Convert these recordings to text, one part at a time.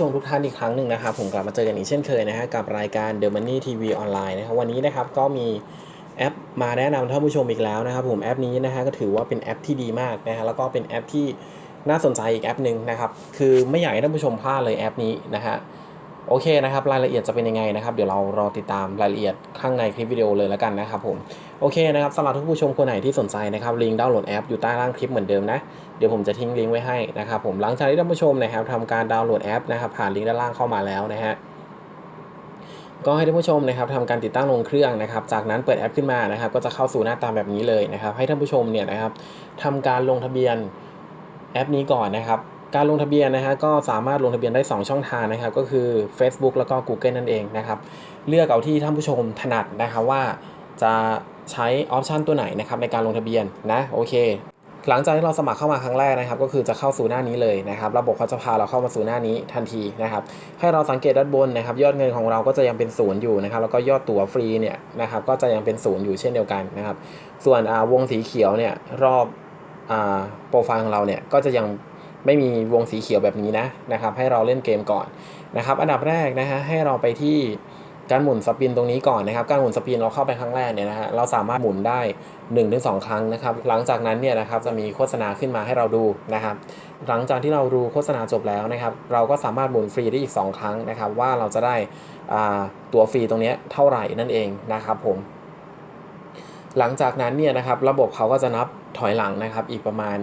ชมทุกท่านอีกครั้งหนึ่งนะครับ ผมกลับมาเจอกันอีกเช่นเคยนะฮะกับรายการ The Money TV ออนไลน์นะครับวันนี้นะครับก็มีแอปมาแนะนำท่านผู้ชมอีกแล้วนะครับ ผมแอปนี้นะฮะก็ถือว่าเป็นแอปที่ดีมากนะฮะแล้วก็เป็นแอปที่น่าสนใจอีกแอปหนึ่งนะครับ คือไม่อยากให้ท่านผู้ชมพลาดเลยแอปนี้นะฮะ โอเคนะครับรายละเอียดจะเป็นยังไงนะครับเดี๋ยวเรารอติดตามรายละเอียดข้างในคลิปวิดีโอเลยแล้วกันนะครับผมโอเคนะครับสำหรับท่านผู้ชมคนไหนที่สนใจนะครับลิงก์ดาวน์โหลดแอปอยู่ใต้ล่างคลิปเหมือนเดิมนะเดี๋ยวผมจะทิ้งลิงก์ไว้ให้นะครับผมหลังจากที่ท่านผู้ชมนะครับทำการดาวน์โหลดแอปนะครับผ่านลิงก์ด้านล่างเข้ามาแล้วนะฮะก็ให้ท่านผู้ชมนะครับทำการติดตั้งลงเครื่องนะครับ จากนั้นเปิดแอปขึ้นมานะครับ ก็จะเข้าสู่หน้าตาแบบนี้เลยนะครับ ให้ท่านผู้ชมเนี่ยนะครับทำการลงทะเบียนแอปนี้ก่อนนะครับ การลงทะเบียนนะฮะก็สามารถลงทะเบียนได้ 2 ช่องทางนะครับก็คือ Facebook แล้วก็ Google นั่นเองนะครับเลือกเอาที่ท่านผู้ชมถนัดนะครับว่าจะใช้ออปชันตัวไหนนะครับในการลงทะเบียนนะโอเค หลังจากที่เราสมัครเข้ามาครั้งแรกนะครับ ก็คือจะเข้าสู่หน้านี้เลยนะครับระบบเขาจะพาเราเข้ามาสู่หน้านี้ทันทีนะครับให้เราสังเกตด้านบนนะครับ ยอดเงินของเราก็จะยังเป็นศูนย์อยู่นะครับแล้วก็ยอดตั๋วฟรีเนี่ยนะครับก็จะยังเป็นศูนย์อยู่เช่นเดียวกันนะครับส่วนวงสีเขียวเนี่ยรอบโปรไฟล์ของเราเนี่ยก็จะยัง ไม่มีวงสีเขียวแบบนี้นะนะครับ ให้เราเล่นเกมก่อนนะครับ อันดับแรกนะฮะให้เราไปที่การหมุนสปินตรงนี้ก่อนนะครับ การหมุนสปินเราเข้าไปครั้งแรกเนี่ยนะฮะเราสามารถหมุนได้ 1-2 ครั้งนะครับ หลังจากนั้นเนี่ยนะครับจะมีโฆษณาขึ้นมาให้เราดูนะครับ หลังจากที่เราดูโฆษณาจบแล้วนะครับ เราก็สามารถหมุนฟรีได้อีก 2 ครั้งนะครับ ว่าเราจะได้ตัวฟรีตรงนี้เท่าไหร่นั่นเองนะครับผมหลังจากนั้นเนี่ยนะครับระบบเขาก็จะนับถอยหลังนะครับอีกประมาณ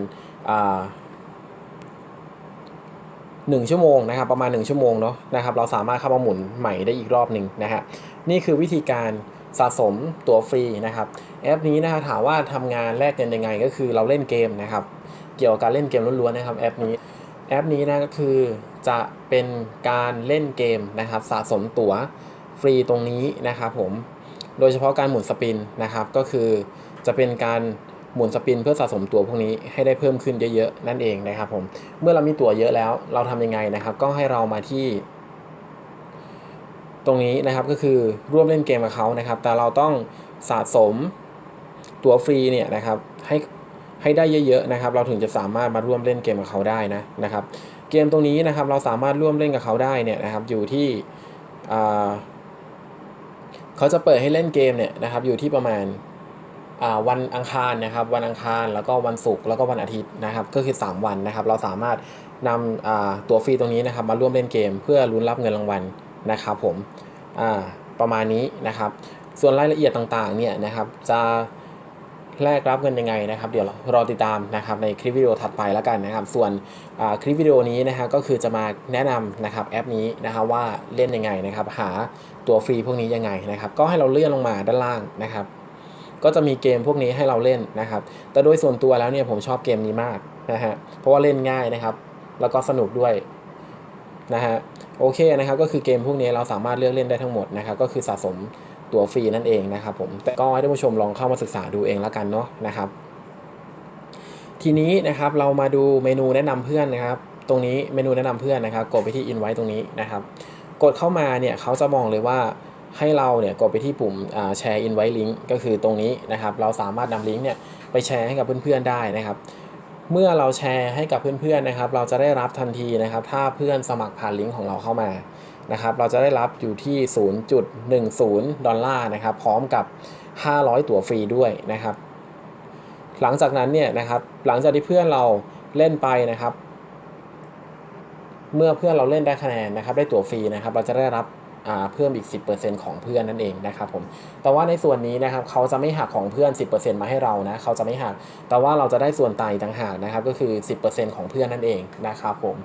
หนึ่งชั่วโมงนะครับประมาณ 1 ชั่วโมงเนาะนะครับเราสามารถเข้ามาหมุนใหม่ได้อีกรอบหนึ่งนะฮะนี่คือวิธีการสะสมตัวฟรีนะครับแอปนี้นะฮะถามว่าทำงานแลกเงินยังไงก็คือเราเล่นเกมนะครับเกี่ยวกับการเล่นเกมล้วนๆนะครับแอปนี้แอปนี้นะก็คือจะเป็นการเล่นเกมนะครับสะสมตั๋วฟรีตรงนี้นะครับผมโดยเฉพาะการหมุนสปินนะครับก็คือจะเป็นการ หมุนสปินเพื่อสะสมตัวพวกนี้ให้ได้เพิ่มขึ้นเยอะๆนั่นเองนะครับผมเมื่อเรามีตัวเยอะแล้วเราทำยังไงนะครับ ก็ให้เรามาที่ ตรงนี้นะครับก็คือร่วมเล่นเกมกับเขานะครับ แต่เราต้องสะสมตัวฟรีเนี่ยนะครับให้ให้ได้เยอะๆนะครับ เราถึงจะสามารถมาร่วมเล่นเกมกับเขาได้นะนะครับ เกมตรงนี้นะครับเราสามารถร่วมเล่นกับเขาได้เนี่ยนะครับ อยู่ที่เขาจะเปิดให้เล่นเกมเนี่ยนะครับ อยู่ที่ประมาณ วันอังคารนะครับ วันอังคารแล้วก็วันศุกร์แล้วก็วันอาทิตย์นะครับ ก็คือ 3 วันนะครับ เราสามารถนำตัวฟรีตรงนี้นะครับ มาร่วมเล่นเกมเพื่อลุ้นรับเงินรางวัลนะครับผมประมาณนี้นะครับ ส่วนรายละเอียดต่างๆเนี่ยนะครับจะแลกรับเงินยังไงนะครับ เดี๋ยวรอติดตามนะครับในคลิปวิดีโอถัดไปแล้วกันนะครับ ส่วนคลิปวิดีโอนี้นะฮะก็คือจะมาแนะนำนะครับแอปนี้นะครับว่าเล่นยังไงนะครับ หาตัวฟรีพวกนี้ยังไงนะครับ ก็ให้เราเลื่อนลงมาด้านล่างนะครับ ก็จะมีเกมพวกนี้ให้เราเล่นนะครับ แต่โดยส่วนตัวแล้วเนี่ยผมชอบเกมนี้มากนะฮะ เพราะว่าเล่นง่ายนะครับ แล้วก็สนุกด้วยนะฮะ โอเคนะครับก็คือเกมพวกนี้เราสามารถเลือกเล่นได้ทั้งหมดนะครับ ก็คือสะสมตัวฟรีนั่นเองนะครับผม แต่ก็ให้ท่านผู้ชมลองเข้ามาศึกษาดูเองแล้วกันเนาะนะครับ ทีนี้นะครับเรามาดูเมนูแนะนำเพื่อนนะครับ ตรงนี้เมนูแนะนำเพื่อนนะครับ กดไปที่ invite ตรงนี้นะครับ กดเข้ามาเนี่ยเขาจะมองเลยว่า ให้เราเนี่ยกดไปที่ปุ่มแชร์ invite link ก็คือตรงนี้นะครับ เราสามารถนำลิงก์เนี่ยไปแชร์ให้กับเพื่อนๆได้นะครับ เมื่อเราแชร์ให้กับเพื่อนๆนะครับ เราจะได้รับทันทีนะครับ ถ้าเพื่อนสมัครผ่านลิงก์ของเราเข้ามานะครับ เราจะได้รับอยู่ที่ 0.10 ดอลลาร์นะครับ พร้อมกับ 500 ตั๋วฟรีด้วยนะครับ หลังจากนั้นเนี่ยนะครับ หลังจากที่เพื่อนเราเล่นไปนะครับ เมื่อเพื่อนเราเล่นได้คะแนนนะครับ ได้ตั๋วฟรีนะครับ เราจะได้รับ เพิ่มอีก 10%ของเพื่อนนั่นเองนะครับผมแต่ว่าในส่วนนี้นะครับเขาจะไม่หักของเพื่อน 10%มาให้เรานะเขาจะไม่หัก แต่ว่าเราจะได้ส่วนต่างต่างหากนะครับก็คือ 10%ของเพื่อนนั่นเองนะครับผม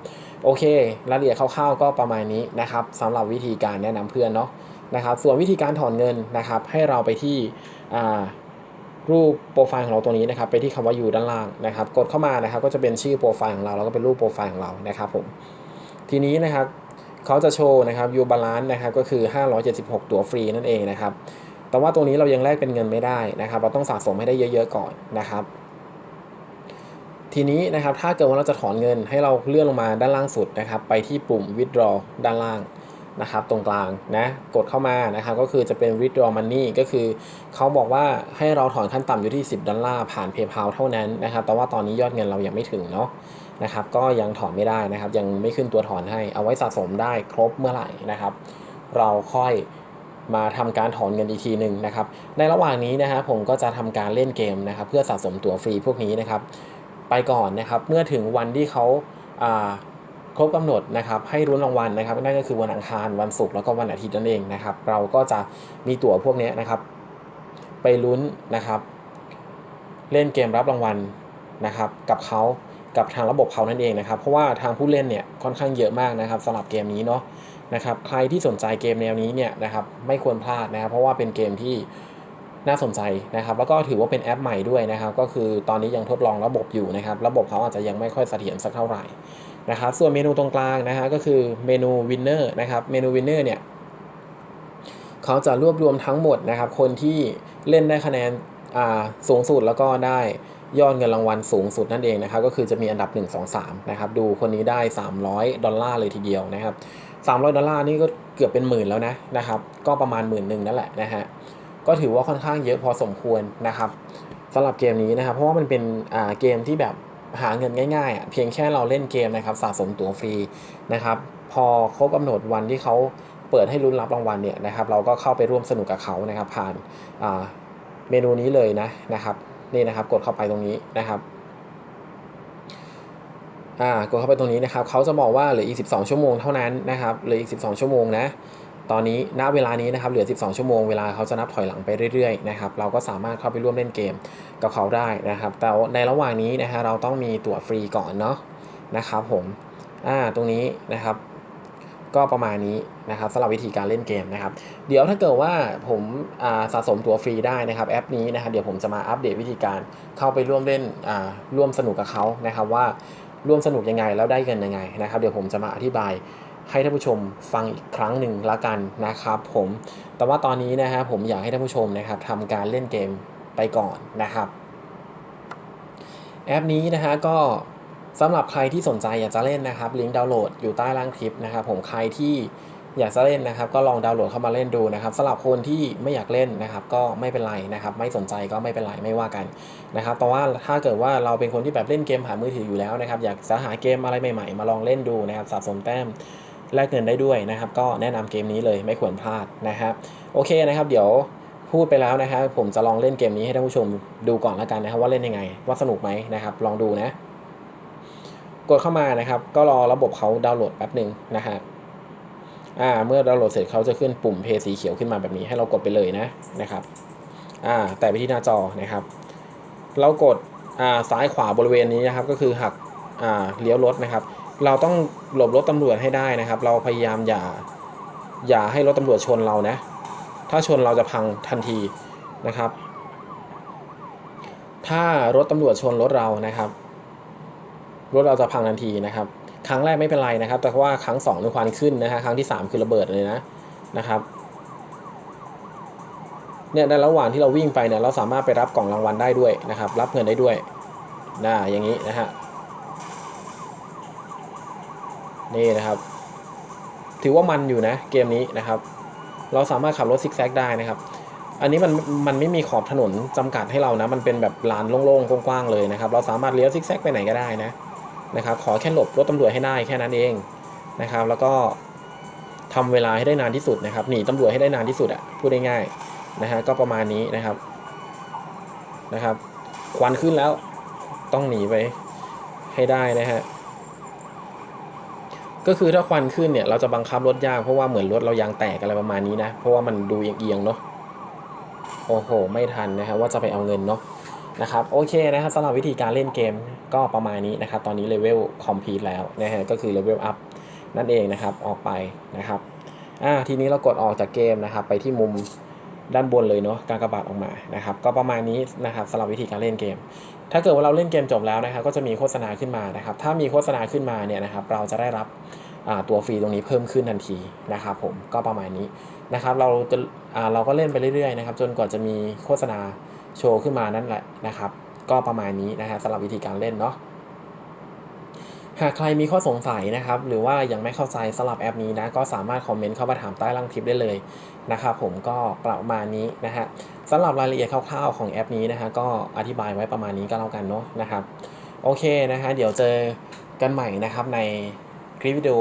โอเครายละเอียดคร่าวๆก็ประมาณนี้นะครับสำหรับวิธีการแนะนำเพื่อนเนาะนะครับส่วนวิธีการถอนเงินนะครับให้เราไปที่รูปโปรไฟล์ของเราตัวนี้นะครับไปที่คำว่าอยู่ด้านล่างนะครับ กดเข้ามานะครับก็จะเป็นชื่อโปรไฟล์ของเราแล้วก็เป็นรูปโปรไฟล์ของเรานะครับผมทีนี้นะครับ เขาจะโชว์นะครับยูบาลานซ์นะครับก็คือ 576 ตัวฟรีนั่นเองนะครับ แต่ว่าตรงนี้เรายังแลกเป็นเงินไม่ได้นะครับ เราต้องสะสมให้ได้เยอะ ๆ ก่อนนะครับ ทีนี้นะครับถ้าเกิดว่าเราจะถอนเงินให้เราเลื่อนลงมาด้านล่างสุดนะครับ ไปที่ปุ่ม withdraw ด้านล่างนะครับตรงกลางนะกดเข้ามานะครับก็คือจะเป็น withdraw money ก็คือเขาบอกว่าให้เราถอนขั้นต่ำอยู่ที่ 10 ดอลลาร์ผ่าน PayPal เท่านั้นนะครับ แต่ว่าตอนนี้ยอดเงินเรายังไม่ถึงเนาะ นะครับก็ยังถอนไม่ได้นะครับ ยังไม่ขึ้นตัวถอนให้เอาไว้สะสมได้ครบเมื่อไหร่นะครับ เราค่อยมาทำการถอนเงินอีกทีหนึ่งนะครับ ในระหว่างนี้นะฮะผมก็จะทำการเล่นเกมนะครับ เพื่อสะสมตั๋วฟรีพวกนี้นะครับ ไปก่อนนะครับ เมื่อถึงวันที่เขาาครบกำหนดนะครับ ให้รุ้นรางวัลนะครับนั่นก็คือวันอังคารวันศุกร์แล้วก็วันอาทิตย์นั่นเองนะครับ เราก็จะมีตั๋วพวกนี้นะครับ ไปลุ้นนะครับ เล่นเกมรับรางวัลนะครับ กับเขา กับทางระบบเขานั่นเองนะครับ เพราะว่าทางผู้เล่นเนี่ยค่อนข้างเยอะมากนะครับสำหรับเกมนี้เนาะนะครับใครที่สนใจเกมแนวนี้เนี่ยนะครับไม่ควรพลาดนะครับ เพราะว่าเป็นเกมที่น่าสนใจนะครับ แล้วก็ถือว่าเป็นแอปใหม่ด้วยนะครับ ก็คือตอนนี้ยังทดลองระบบอยู่นะครับ ระบบเขาอาจจะยังไม่ค่อยเสถียรสักเท่าไหร่นะครับ ส่วนเมนูตรงกลางนะฮะก็คือเมนูวินเนอร์นะครับเมนูวินเนอร์เนี่ยเขาจะรวบรวมทั้งหมดนะครับ คนที่เล่นได้คะแนนอ่าสูงสุดแล้วก็ได้ ยอดเงินรางวัลสูงสุดนั่นเองนะครับก็คือจะมีอันดับ 1 2 3นะครับดูคนนี้ได้ 300 ดอลลาร์เลยทีเดียวนะครับ300 ดอลลาร์นี่ก็เกือบเป็นหมื่นแล้วนะนะครับก็ประมาณหมื่นหนึ่งนั่นแหละนะฮะก็ถือว่าค่อนข้างเยอะพอสมควรนะครับสำหรับเกมนี้นะครับเพราะว่ามันเป็นอ่าเกมที่แบบหาเงินง่ายๆอะเพียงแค่เราเล่นเกมนะครับสะสมตั๋วฟรีนะครับพอครบกำหนดวันที่เขาเปิดให้ลุ้นรับรางวัลเนี่ยนะครับเราก็เข้าไปร่วมสนุกกับเขานะครับผ่านอ่าเมนูนี้เลยนะนะครับ นี่นะครับ กดเข้าไปตรงนี้นะครับอ่ากดเข้าไปตรงนี้นะครับเขาจะบอกว่าเหลืออีก 12 ชั่วโมงเท่านั้นนะครับเหลืออีก 12 ชั่วโมงนะตอนนี้ณเวลานี้นะครับเหลือ 12 ชั่วโมงเวลาเขาจะนับถอยหลังไปเรื่อยๆนะครับเราก็สามารถเข้าไปร่วมเล่นเกมกับเขาได้นะครับ แต่ในระหว่างนี้นะฮะเราต้องมีตั๋วฟรีก่อนเนาะนะครับผมอ่าตรงนี้นะครับ ก็ประมาณนี้นะครับสำหรับวิธีการเล่นเกมนะครับ เดี๋ยวถ้าเกิดว่าผมาสะสมตั๋วฟรีได้นะครับแอปนี้นะครับเดี๋ยวผมจะมาอัปเดตวิธีการเข้าไปร่วมเล่นร่วมสนุกกับเขานะครับว่าร่วมสนุกยังไงแล้วได้เงินยังไงนะครับ เดี๋ยวผมจะมาอธิบายให้ท่านผู้ชมฟังอีกครั้งหนึ่งละกันนะครับผมแต่ว่าตอนนี้นะฮะผมอยากให้ท่านผู้ชมนะครับทำการเล่นเกมไปก่อนนะครับ แอปนี้นะฮะก็ สำหรับใครที่สนใจอยากจะเล่นนะครับลิงก์ดาวน์โหลดอยู่ใต้ล่างคลิปนะครับผมใครที่อยากจะเล่นนะครับ ก็ลองดาวน์โหลดเข้ามาเล่นดูนะครับสำหรับคนที่ไม่อยากเล่นนะครับ ก็ไม่เป็นไรนะครับ ไม่สนใจก็ไม่เป็นไรไม่ว่ากันนะครับแต่ว่าถ้าเกิดว่าเราเป็นคนที่แบบเล่นเกมผ่านมือถืออยู่แล้วนะครับ อยากจะหาเกมอะไรใหม่ๆ มาลองเล่นดูนะครับสะสมแต้มแลกเงินได้ด้วยนะครับ ก็แนะนำเกมนี้เลยไม่ควรพลาดนะครับโอเคนะครับ เดี๋ยวพูดไปแล้วนะครับผมจะลองเล่นเกมนี้ให้ท่านผู้ชมดูก่อนแล้วกันนะครับ ว่าเล่นยังไงว่าสนุกไหมนะครับ ลองดูนะ กดเข้ามานะครับ ก็รอระบบเขาดาวน์โหลดแป๊บหนึ่งนะฮะอ่าเมื่อดาวน์โหลดเสร็จเขาจะขึ้นปุ่มเพย์สีเขียวขึ้นมาแบบนี้ให้เรากดไปเลยนะนะครับอ่าแต่ไปที่หน้าจอนะครับ เรากดอ่าซ้ายขวาบริเวณนี้นะครับ ก็คือหักอ่าเลี้ยวรถนะครับ เราต้องหลบรถตำรวจให้ได้นะครับ เราพยายามอย่าอย่าให้รถตำรวจชนเรานะ ถ้าชนเราจะพังทันทีนะครับ ถ้ารถตำรวจชนรถเรานะครับ รถเราจะพังทันทีนะครับ ครั้งแรกไม่เป็นไรนะครับ แต่ว่าครั้งสองนี่ควันขึ้นนะฮะครั้งที่สามคือระเบิดเลยนะนะครับเนี่ยในระหว่างที่เราวิ่งไปเนี่ยเราสามารถไปรับกล่องรางวัลได้ด้วยนะครับ รับเงินได้ด้วยนะอย่างนี้นะฮะนี่นะครับ ถือว่ามันอยู่นะเกมนี้นะครับ เราสามารถขับรถซิกแซกได้นะครับ อันนี้มันมันไม่มีขอบถนนจำกัดให้เรานะ มันเป็นแบบลานโล่งๆกว้างๆเลยนะครับ เราสามารถเลี้ยวซิกแซกไปไหนก็ได้นะ นะครับขอแค่หลบรถตำรวจให้ได้แค่นั้นเองนะครับแล้วก็ทำเวลาให้ได้นานที่สุดนะครับหนีตำรวจให้ได้นานที่สุดอะพูดง่ายๆนะฮะก็ประมาณนี้นะครับนะครับควันขึ้นแล้วต้องหนีไปให้ได้นะฮะก็คือถ้าควันขึ้นเนี่ยเราจะบังคับรถยากเพราะว่าเหมือนรถเรายางแตกอะไรประมาณนี้นะเพราะว่ามันดูเอียงๆเนาะโอ้โห ไม่ทันนะครับว่าจะไปเอาเงินเนาะ นะครับโอเคนะครับสำหรับวิธีการเล่นเกมก็ประมาณนี้นะครับ ตอนนี้เลเวลคอมพลีทแล้วนะฮะก็คือเลเวลอัพนั่นเองนะครับออกไปนะครับอ่าทีนี้เรากดออกจากเกมนะครับ ไปที่มุมด้านบนเลยเนาะการกระบาดออกมานะครับ ก็ประมาณนี้นะครับสำหรับวิธีการเล่นเกม ถ้าเกิดว่าเราเล่นเกมจบแล้วนะครับก็จะมีโฆษณาขึ้นมานะครับ ถ้ามีโฆษณาขึ้นมาเนี่ยนะครับเราจะได้รับตัวฟรีตรงนี้เพิ่มขึ้นทันทีนะครับผมก็ประมาณนี้นะครับเราจะเราก็เล่นไปเรื่อยๆนะครับ จนกว่าจะมีโฆษณา โชว์ขึ้นมานั่นแหละนะครับ ก็ประมาณนี้นะฮะสำหรับวิธีการเล่นเนาะหากใครมีข้อสงสัยนะครับ หรือว่ายังไม่เข้าใจสำหรับแอปนี้นะ ก็สามารถคอมเมนต์เข้ามาถามใต้ล่างคลิปได้เลยนะครับผมก็ประมาณนี้นะฮะสำหรับรายละเอียดคร่าวๆของแอปนี้นะฮะก็อธิบายไว้ประมาณนี้ก็แล้วกันเนาะนะครับ โอเคนะฮะเดี๋ยวเจอกันใหม่นะครับในคลิปวิดีโอ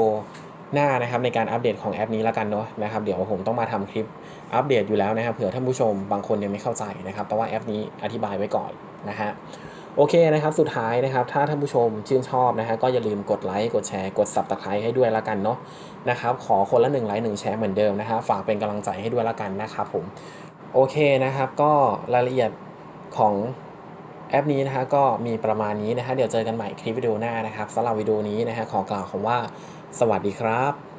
หน้านะครับในการอัปเดตของแอปนี้แล้วกันเนาะนะครับเดี๋ยวผมต้องมาทำคลิปอัปเดตอยู่แล้วนะครับเผื่อท่านผู้ชมบางคนยังไม่เข้าใจนะครับแต่ว่าแอปนี้อธิบายไว้ก่อนนะฮะโอเคนะครับสุดท้ายนะครับถ้าท่านผู้ชมชื่นชอบนะฮะก็อย่าลืมกดไลค์กดแชร์กด subscribe ให้ด้วยละกันเนาะนะครับขอคนละ1ไลค์1แชร์เหมือนเดิมนะฮะฝากเป็นกำลังใจให้ด้วยละกันนะครับผมโอเคนะครับก็รายละเอียดของแอปนี้นะฮะก็มีประมาณนี้นะฮะเดี๋ยวเจอกันใหม่คลิปวิดีโอหน้านะครับสำหรับวิดีโอนี้นะฮะขอกล่าวคำว่า สวัสดีครับ